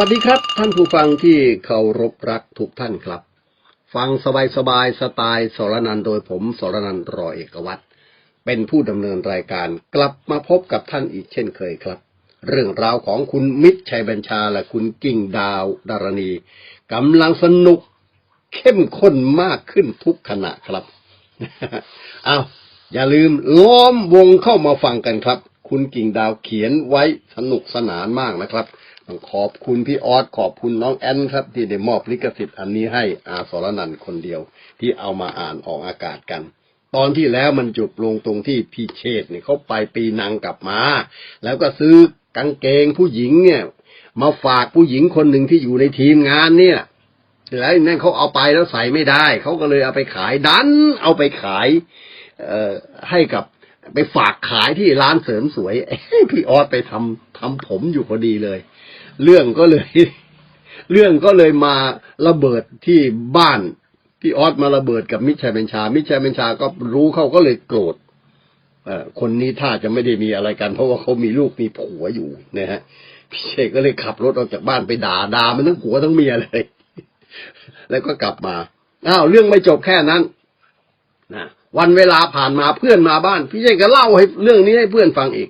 วัสดีครับ ท่านผู้ฟังที่เคารพรักทุกท่านครับ ฟังสบายๆสไตล์สรนันโดยผมสรนันรอเอกวัตรเป็นผู้ดำเนินรายการกลับมาพบกับท่านอีกเช่นเคยครับ เรื่องราวของคุณมิตรชัยบัญชาและคุณกิ่งดาวดารณีกำลังสนุกเข้มข้นมากขึ้นทุกขณะครับเอาอย่าลืมล้อมวงเข้ามาฟังกันครับ คุณกิ่งดาวเขียนไว้สนุกสนานมากนะครับ ขอบคุณพี่ออสขอบคุณน้องแอนครับ ที่ได้มอบลิขสิทธิ์อันนี้ให้อาสรนันคนเดียว ที่เอามาอ่านออกอากาศกัน ตอนที่แล้วมันจบลงตรงที่พี่เชษเนี่ยเขาไปปีนังกลับมา แล้วก็ซื้อกางเกงผู้หญิงเนี่ย มาฝากผู้หญิงคนหนึ่งที่อยู่ในทีมงานเนี่ยแล้วนั่นเขาเอาไปแล้วใส่ไม่ได้ เขาก็เลยเอาไปขายดัน เอาไปขาย เอ่อให้กับไปฝากขายที่ร้านเสริมสวยเอ้ยพี่ออสไปทำทำผมอยู่พอดีเลย เรื่องก็เลย เรื่องก็เลยมาระเบิดที่บ้านพี่ออสมาระเบิดกับมิชัยบัญชา มิชัยบัญชาก็รู้เขาก็เลยโกรธคนนี้ถ้าจะไม่ได้มีอะไรกัน เพราะว่าเขามีลูกมีผัวอยู่นะฮะพี่เชษก็เลยขับรถออกจากบ้านไปด่าด่ามันทั้งผัวทั้งเมียเลย แล้วก็กลับมาอ้าวเรื่องไม่จบแค่นั้นนะวันเวลาผ่านมาเพื่อนมาบ้าน พี่เชษก็เล่าให้เรื่องนี้ให้เพื่อนฟังอีก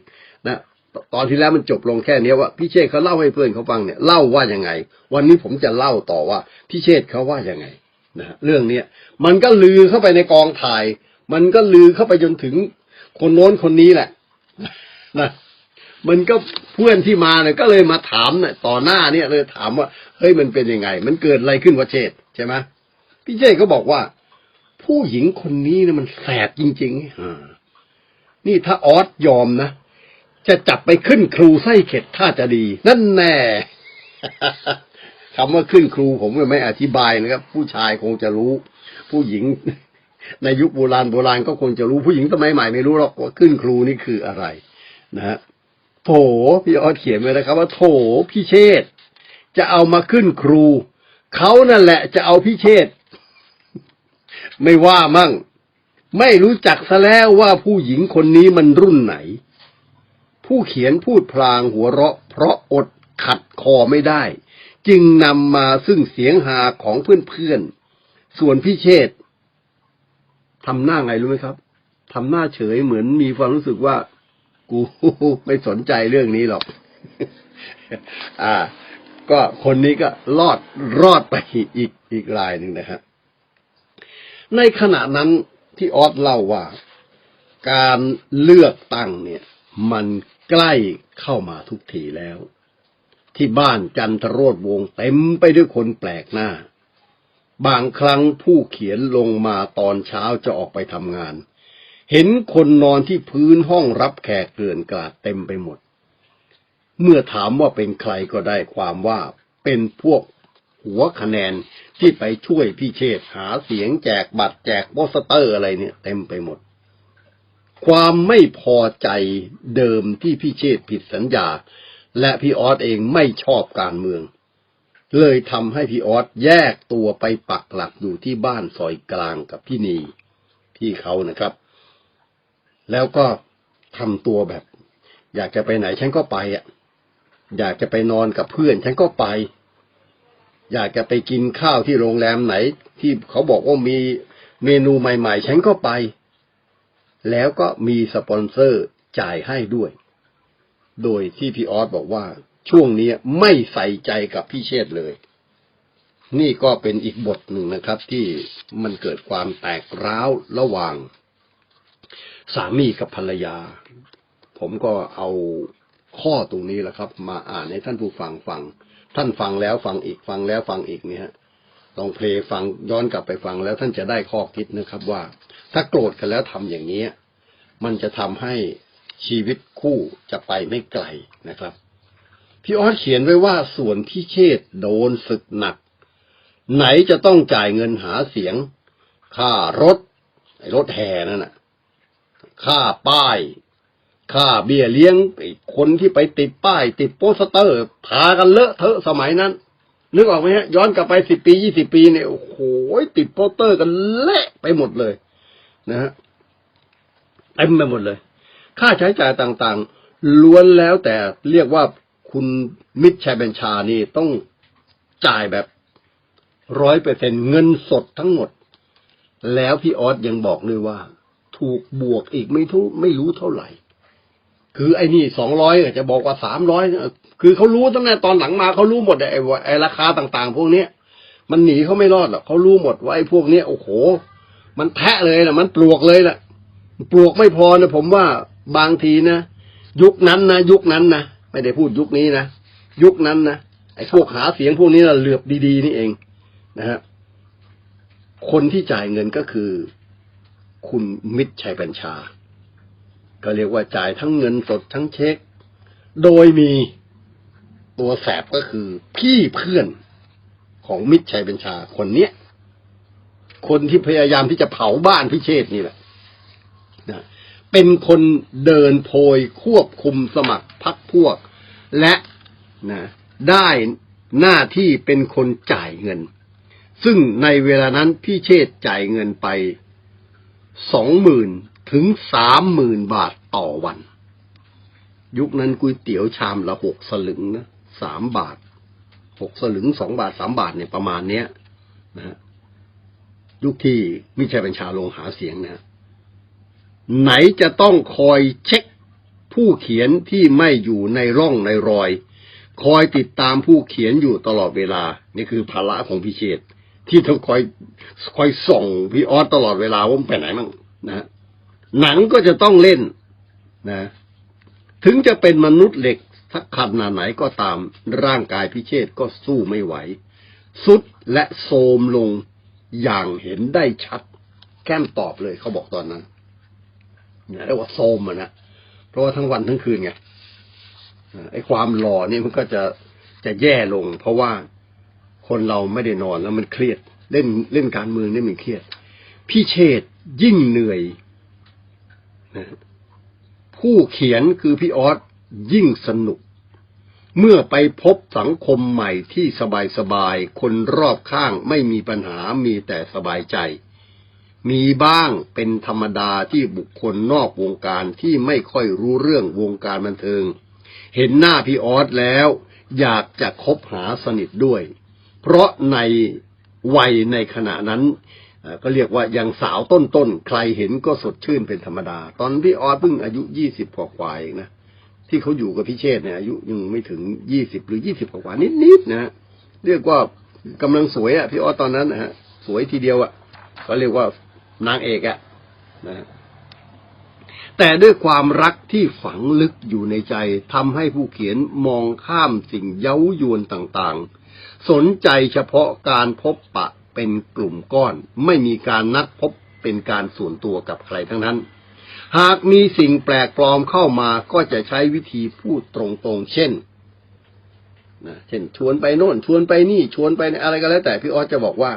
ตอนที่แล้วมันจบลงแค่นี้ว่าพี่เชษเขาเล่าให้เพื่อนเขาฟังเนี่ยเล่าว่ายังไง วันนี้ผมจะเล่าต่อว่าพี่เชษเขาว่ายังไงนะเรื่องเนี้ยมันก็ลือเข้าไปในกองถ่าย มันก็ลือเข้าไปจนถึงคนโน้นคนนี้แหละนะมันก็เพื่อนที่มาเนี่ยก็เลยมาถามเนี่ยต่อหน้าเนี่ยเลยถามว่าเฮ้ยมันเป็นยังไง มันเกิดอะไรขึ้นวะเชษใช่ไหมพี่เชษก็บอกว่า ผู้หญิงคนนี้เนะมันแสบจริงๆอ่านี่ถ้าออสยอมนะ จะจับไปขึ้นครูไส้เข็ดถ้าจะดี นั่นแน่คำว่าขึ้นครูผมไม่อธิบายนะครับ ผู้ชายคงจะรู้ ผู้หญิง ในยุคโบราณโบราณก็คงจะรู้ผู้หญิงสมัยใหม่ไม่รู้หรอกว่าขึ้นครูนี่คืออะไร นะฮะโถพี่ออสเขียนไว้นะครับ ว่าโถพี่เชษจะเอามาขึ้นครูเขานั่นแหละจะเอาพี่เชษไม่ว่ามั่ง ไม่รู้จักซะแล้วว่าผู้หญิงคนนี้มันรุ่นไหน ผู้เขียนพูดพลางหัวเราะ เพราะอดขัดคอไม่ได้ จึงนำมาซึ่งเสียงหาของเพื่อนๆ ส่วนพี่เชษทำหน้าไงรู้ไหมครับทำหน้าเฉยเหมือนมีความรู้สึกว่า กูไม่สนใจเรื่องนี้หรอก อ่า ก็คนนี้ก็รอดรอดไปอีกอีกรายหนึ่งนะฮะในขณะนั้นที่ออสเล่าว่า การเลือกตั้งเนี่ย มัน ใกล้เข้ามาทุกทีแล้ว ที่บ้านจันทรโรธวงเต็มไปด้วยคนแปลกหน้า บางครั้งผู้เขียนลงมาตอนเช้าจะออกไปทำงาน เห็นคนนอนที่พื้นห้องรับแขกเกลื่อนกลาดเต็มไปหมด เมื่อถามว่าเป็นใครก็ได้ความว่าเป็นพวกหัวคะแนนที่ไปช่วยพี่เชษหาเสียงแจกบัตรแจกโปสเตอร์อะไรเนี่ยเต็มไปหมด ความไม่พอใจเดิมที่พี่เชษผิดสัญญา และพี่ออสเองไม่ชอบการเมือง เลยทำให้พี่ออสแยกตัวไปปักหลักอยู่ที่บ้านซอยกลางกับพี่นีพี่เขานะครับ แล้วก็ทำตัวแบบ อยากจะไปไหนฉันก็ไปอะ อยากจะไปนอนกับเพื่อนฉันก็ไป อยากจะไปกินข้าวที่โรงแรมไหน ที่เขาบอกว่ามีเมนูใหม่ ๆ ฉันก็ไป แล้วก็มีสปอนเซอร์จ่ายให้ด้วย โดยที่พี่ออสบอกว่า ช่วงนี้ไม่ใส่ใจกับพี่เชษฐ์เลย นี่ก็เป็นอีกบทหนึ่งนะครับ ที่มันเกิดความแตกร้าวระหว่าง สามีกับภรรยา ผมก็เอาข้อตรงนี้แหละครับ มาอ่านให้ท่านผู้ฟังฟัง ท่านฟังแล้วฟังอีกฟังแล้วฟังอีกเนี่ยฮะลองเพลงฟังย้อนกลับไปฟังแล้วท่านจะได้ข้อคิดนะครับว่า ถ้าโกรธกันแล้วทำอย่างนี้ยมันจะทำให้ชีวิตคู่จะไปไม่ไกลนะครับ พี่ออสเขียนไว้ว่าส่วนพี่เชษโดนศึกหนัก ไหนจะต้องจ่ายเงินหาเสียง ค่ารถรถแห่นั่นน่ะ ค่าป้าย ค่าเบี้ยเลี้ยงไอ้คนที่ไปติดป้าย ติดโปสเตอร์พากันเลอะเทอะสมัยนั้นนึกออกไหมฮะย้อนกลับไปสิบปียี่สิบปีเนี่ยโอ้โหติดโปสเตอร์กันเละไปหมดเลย นะฮะเต็มไปหมดเลย ค่าใช้จ่ายต่างๆ ล้วนแล้วแต่เรียกว่าคุณมิตรชัยบัญชานี่ต้องจ่ายแบบร้อยเปอร์เซ็นเงินสดทั้งหมด แล้วพี่ออสยังบอกด้วยว่า ถูกบวกอีกไม่ทุไม่รู้เท่าไหร่ คือไอ้นี่สองร้อยจะบอกว่าสามร้อยคือเขารู้ตั้งแต่ตอนหลังมาเขารู้หมดไอ้ไอ้ราคาต่าง ๆ พวกเนี้ยมันหนีเขาไม่รอดหรอกเขารู้หมดว่าไอ้พวกเนี้ยโอ้โห มันแทะเลยนะมันปลวกเลยล่ะปลวกไม่พอนะผมว่าบางทีนะยุคนั้นนะยุคนั้นนะไม่ได้พูดยุคนี้นะยุคนั้นนะไอ้พวกหาเสียงพวกนี้นะเหลือบดีๆ นี่เองนะฮะคนที่จ่ายเงินก็คือ คุณมิตรชัยบัญชา ก็เรียกว่าจ่ายทั้งเงินสดทั้งเช็ค โดยมีตัวแสบก็คือพี่เพื่อนของมิตรชัยบัญชาคนเนี้ย คนที่พยายามที่จะเผาบ้านพิเชษนี่แหละนะเป็นคนเดินโพยควบคุมสมัครพักพวก และนะได้หน้าที่เป็นคนจ่ายเงิน ซึ่งในเวลานั้นพี่เชษจ่ายเงินไปสองหมื่นถึงสามหมื่นบาทต่อวัน ยุคนั้นก๋วยเตี๋ยวชามละหกสลึงนะสามบาทหกสลึงสองบาทสามบาทเนี่ยประมาณเนี้ยนะฮะ ยุคที่มิชัยบัญชาลงหาเสียงนะไหนจะต้องคอยเช็คผู้เขียนที่ไม่อยู่ในร่องในรอย คอยติดตามผู้เขียนอยู่ตลอดเวลา นี่คือภาระของพิเชษที่ต้องคอยคอยส่องพี่ออสตลอดเวลาว่าไปไหนมั่งนะหนังก็จะต้องเล่นนะ ถึงจะเป็นมนุษย์เหล็กสักขนาดไหนก็ตามร่างกายพิเชษก็สู้ไม่ไหว สุดและโทมลง อย่างเห็นได้ชัด แก้มตอบเลยเขาบอกตอนนั้นเนี่ยเรียกว่าโทรมอะนะเพราะว่าทั้งวันทั้งคืนไงไอ้ความหล่อนี่มันก็จะจะแย่ลง เพราะว่าคนเราไม่ได้นอนแล้วมันเครียด เล่นเล่นการเมืองนี่มันเครียด พี่เชษยิ่งเหนื่อยผู้เขียนคือพี่ออสยิ่งสนุก เมื่อไปพบสังคมใหม่ที่สบายๆ คนรอบข้างไม่มีปัญหามีแต่สบายใจ มีบ้างเป็นธรรมดาที่บุคคลนอกวงการที่ไม่ค่อยรู้เรื่องวงการบันเทิง เห็นหน้าพี่ออสแล้ว อยากจะคบหาสนิทด้วย เพราะในวัยในขณะนั้นก็เรียกว่ายังสาวต้นๆ ใครเห็นก็สดชื่นเป็นธรรมดา ตอนพี่ออสเพิ่งอายุยี่สิบกว่าเองนะ ที่เขาอยู่กับพี่เชษฐ์เนี่ยอายุยังไม่ถึงยี่สิบหรือยี่สิบกว่านิดๆนะฮะเรียกว่ากำลังสวยอะพี่ออสตอนนั้นนะฮะสวยทีเดียวอะก็เรียกว่านางเอกอะนะแต่ด้วยความรักที่ฝังลึกอยู่ในใจทำให้ผู้เขียนมองข้ามสิ่งเย้ายวนต่างๆ สนใจเฉพาะการพบปะเป็นกลุ่มก้อน ไม่มีการนัดพบเป็นการส่วนตัวกับใครทั้งนั้น หากมีสิ่งแปลกปลอมเข้ามาก็จะใช้วิธีพูดตรงๆ เช่นนะเช่น ชวนไปโน่น ชวนไปนี่ ชวนไปอะไรก็แล้วแต่พี่ออสจะบอกว่า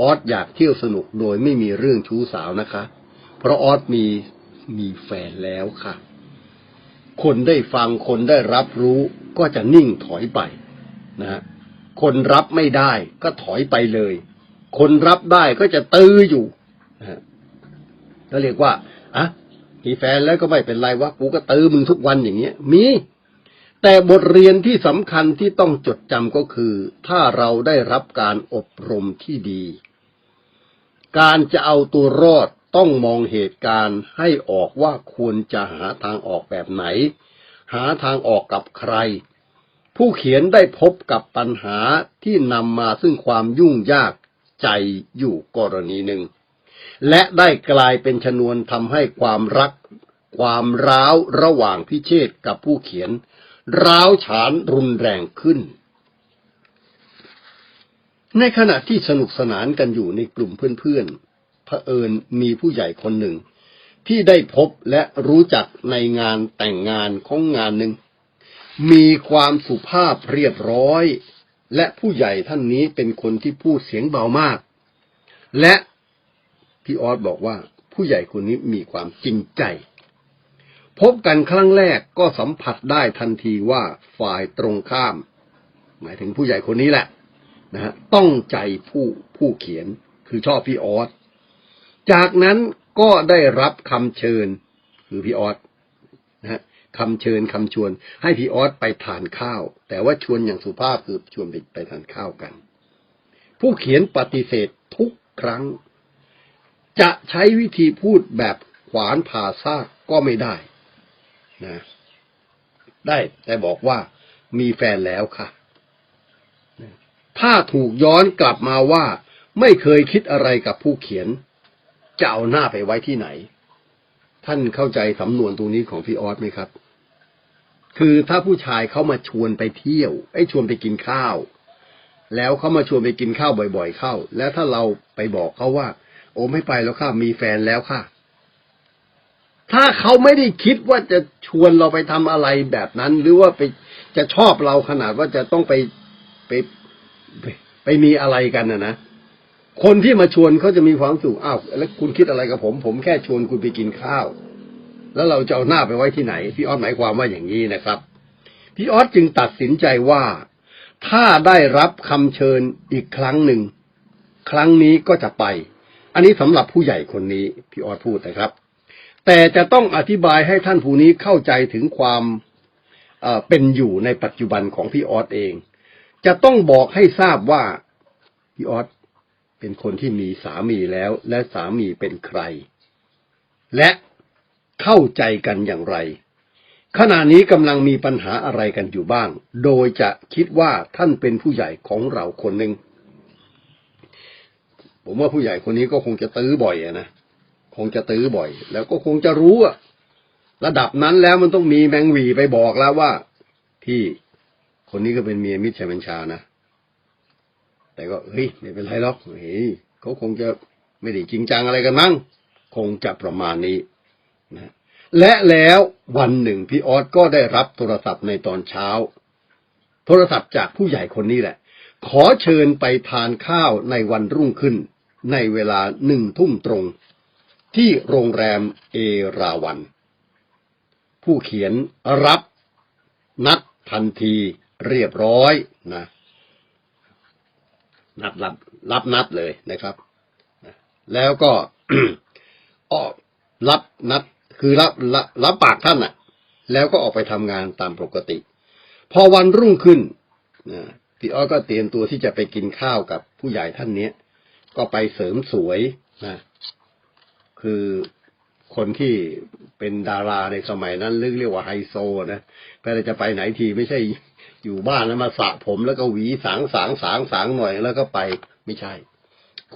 ออสอยากเที่ยวสนุกโดยไม่มีเรื่องชู้สาวนะคะ เพราะออสมีมีแฟนแล้วค่ะ คนได้ฟังคนได้รับรู้ก็จะนิ่งถอยไปนะฮะคนรับไม่ได้ก็ถอยไปเลย คนรับได้ก็จะตื้ออยู่นะฮะก็เรียกว่าอะ มีแฟนแล้วก็ไม่เป็นไรวะกูก็ตื้อมึงทุกวันอย่างเงี้ย มี แต่บทเรียนที่สำคัญที่ต้องจดจำก็คือ ถ้าเราได้รับการอบรมที่ดี การจะเอาตัวรอดต้องมองเหตุการณ์ให้ออกว่าควรจะหาทางออกแบบไหน หาทางออกกับใคร ผู้เขียนได้พบกับปัญหาที่นำมาซึ่งความยุ่งยากใจอยู่กรณีหนึ่ง และได้กลายเป็นชนวนทำให้ความรัก ความร้าวระหว่างพิเชษกับผู้เขียน ร้าวฉานรุนแรงขึ้น ในขณะที่สนุกสนานกันอยู่ในกลุ่มเพื่อนๆเผอิญมีผู้ใหญ่คนหนึ่ง ที่ได้พบและรู้จักในงานแต่งงานของงานหนึ่ง มีความสุภาพเรียบร้อย และผู้ใหญ่ท่านนี้เป็นคนที่พูดเสียงเบามากและ พี่ออสบอกว่า ผู้ใหญ่คนนี้มีความจริงใจ พบกันครั้งแรกก็สัมผัสได้ทันทีว่าฝ่ายตรงข้าม หมายถึงผู้ใหญ่คนนี้แหละนะฮะต้องใจผู้ผู้เขียนคือชอบพี่ออสจากนั้นก็ได้รับคำเชิญคือพี่ออสนะฮะคำเชิญคำชวน ให้พี่ออสไปทานข้าว แต่ว่าชวนอย่างสุภาพคือชวนไปไปทานข้าวกัน ผู้เขียนปฏิเสธทุกครั้ง จะใช้วิธีพูดแบบขวานผ่าซากก็ไม่ได้นะ ได้แต่บอกว่ามีแฟนแล้วค่ะ ถ้าถูกย้อนกลับมาว่า ไม่เคยคิดอะไรกับผู้เขียน จะเอาหน้าไปไว้ที่ไหน ท่านเข้าใจสำนวนตรงนี้ของพี่ออสไหมครับ คือถ้าผู้ชายเขามาชวนไปเที่ยว ไอ้ชวนไปกินข้าว แล้วเขามาชวนไปกินข้าวบ่อย ๆ เข้า แล้วถ้าเราไปบอกเขาว่า โอ้ไม่ไปแล้วค่ะมีแฟนแล้วค่ะ ถ้าเขาไม่ได้คิดว่าจะชวนเราไปทำอะไรแบบนั้น หรือว่าไปจะชอบเราขนาดว่าจะต้องไปไปไปไปมีอะไรกันนะนะคนที่มาชวนเขาจะมีความสุขอ้าวแล้วคุณคิดอะไรกับผม ผมแค่ชวนคุณไปกินข้าว แล้วเราจะเอาหน้าไปไว้ที่ไหน พี่ออสหมายความว่าอย่างนี้นะครับ พี่ออสจึงตัดสินใจว่าถ้าได้รับคำเชิญอีกครั้งหนึ่ง ครั้งนี้ก็จะไป อันนี้สำหรับผู้ใหญ่คนนี้พี่ออสพูดนะครับ แต่จะต้องอธิบายให้ท่านผู้นี้เข้าใจถึงความเอ่อเป็นอยู่ในปัจจุบันของพี่ออสเอง จะต้องบอกให้ทราบว่าพี่ออสเป็นคนที่มีสามีแล้ว และสามีเป็นใคร และเข้าใจกันอย่างไร ขณะนี้กำลังมีปัญหาอะไรกันอยู่บ้าง โดยจะคิดว่าท่านเป็นผู้ใหญ่ของเราคนหนึ่ง ผมว่าผู้ใหญ่คนนี้ก็คงจะตื้อบ่อยอะนะคงจะตื้อบ่อย แล้วก็คงจะรู้อะระดับนั้นแล้วมันต้องมีแมงวีไปบอกแล้วว่า พี่คนนี้ก็เป็นเมียมิตรชัยบัญชานะแต่ก็เฮ้ยไม่เป็นไรหรอกเฮ้ยเขาคงจะไม่ได้จริงจังอะไรกันมั้งคงจะประมาณนี้นะและแล้ววันหนึ่งพี่ออสก็ได้รับโทรศัพท์ในตอนเช้า โทรศัพท์จากผู้ใหญ่คนนี้แหละ ขอเชิญไปทานข้าวในวันรุ่งขึ้น ในเวลาหนึ่งทุ่มตรง ที่โรงแรมเอราวัน ผู้เขียนรับนัดทันทีเรียบร้อยนะนัดรับรับนัดเลยนะครับ แล้วก็ออกรับนัดคือรับรับรับปากท่านน่ะ แล้วก็ออกไปทำงานตามปกติ พอวันรุ่งขึ้นนะพี่อ้อยก็เตรียมตัวที่จะไปกินข้าวกับผู้ใหญ่ท่านเนี้ย ก็ไปเสริมสวยนะคือคนที่เป็นดาราในสมัยนั้นเรียกเรียกว่าไฮโซนะเวลาจะไปไหนทีไม่ใช่อยู่บ้านแล้วมาสระผมแล้วก็หวีสางสางสางสางหน่อยแล้วก็ไปไม่ใช่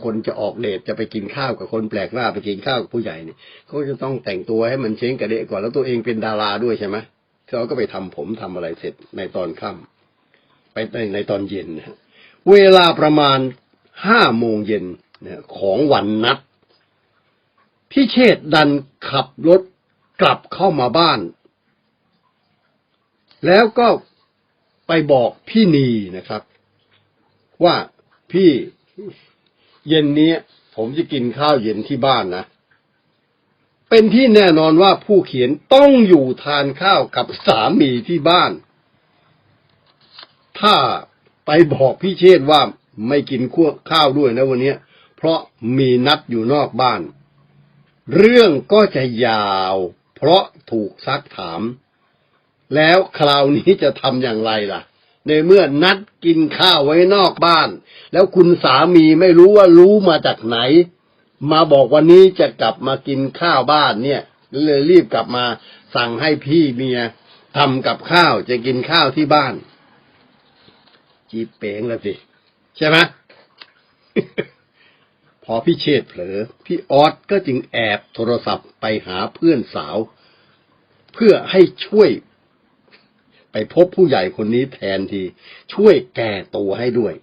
คนจะออกเดทจะไปกินข้าวกับคนแปลกหน้าไปกินข้าวกับผู้ใหญ่เนี่ยเขาจะต้องแต่งตัวให้มันเช้งกระเดะก่อนแล้วตัวเองเป็นดาราด้วยใช่ไหมเขาก็ไปทำผมทำอะไรเสร็จในตอนค่ำไปในในตอนเย็นนะเวลาประมาณ ห้าโมงเย็นของวันนัดพี่เชษดันขับรถกลับเข้ามาบ้าน แล้วก็ไปบอกพี่นีนะครับ ว่าพี่เย็นนี้ผมจะกินข้าวเย็นที่บ้านนะ เป็นที่แน่นอนว่าผู้เขียนต้องอยู่ทานข้าวกับสามีที่บ้าน ถ้าไปบอกพี่เชษว่า ไม่กินขั้วข้าวด้วยนะวันนี้เพราะมีนัดอยู่นอกบ้าน เรื่องก็จะยาว เพราะถูกซักถาม แล้วคราวนี้จะทำอย่างไรล่ะ ในเมื่อนัดกินข้าวไว้นอกบ้าน แล้วคุณสามีไม่รู้ว่ารู้มาจากไหน มาบอกวันนี้จะกลับมากินข้าวบ้านเนี่ย เลยรีบกลับมาสั่งให้พี่เมียทำกับข้าวจะกินข้าวที่บ้าน จีเป๋งแล้วสิ ใช่ไหมพอพี่เชษเผลอ พี่ออสก็จึงแอบโทรศัพท์ไปหาเพื่อนสาว เพื่อให้ช่วย ไปพบผู้ใหญ่คนนี้แทนที ช่วยแก้ตัวให้ด้วย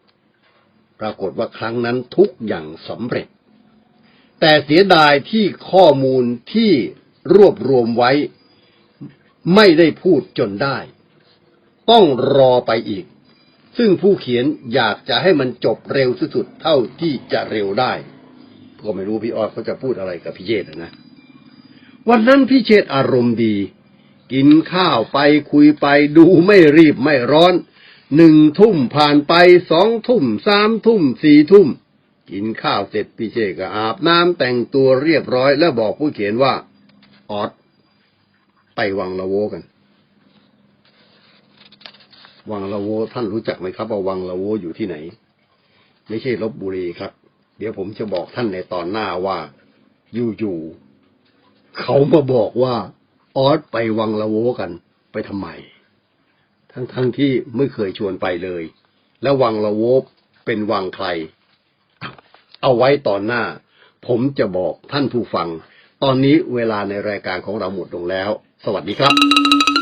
ปรากฏว่าครั้งนั้นทุกอย่างสำเร็จ แต่เสียดายที่ข้อมูลที่รวบรวมไว้ ไม่ได้พูดจนได้ ต้องรอไปอีก ซึ่งผู้เขียนอยากจะให้มันจบเร็วที่สุดเท่าที่จะเร็วได้ ก็ไม่รู้พี่ออสเขาจะพูดอะไรกับพี่เชษนะ วันนั้นพี่เชษอารมณ์ดี กินข้าวไปคุยไปดูไม่รีบไม่ร้อน หนึ่งทุ่มผ่านไปสองทุ่มสามทุ่มสี่ทุ่ม กินข้าวเสร็จพี่เชษก็อาบน้ำแต่งตัวเรียบร้อย แล้วบอกผู้เขียนว่าออสไปวังละโวกัน วังละโวท่านรู้จักไหมครับว่าวังละโวอยู่ที่ไหน ไม่ใช่ลบบุรีครับ เดี๋ยวผมจะบอกท่านในตอนหน้าว่าอยู่ๆเขามาบอกว่าออสไปวังละโวกันไปทำไม ทั้งๆที่ไม่เคยชวนไปเลย แล้ววังละโวเป็นวังใคร เอาไว้ตอนหน้า ผมจะบอกท่านผู้ฟัง ตอนนี้เวลาในรายการของเราหมดลงแล้ว สวัสดีครับ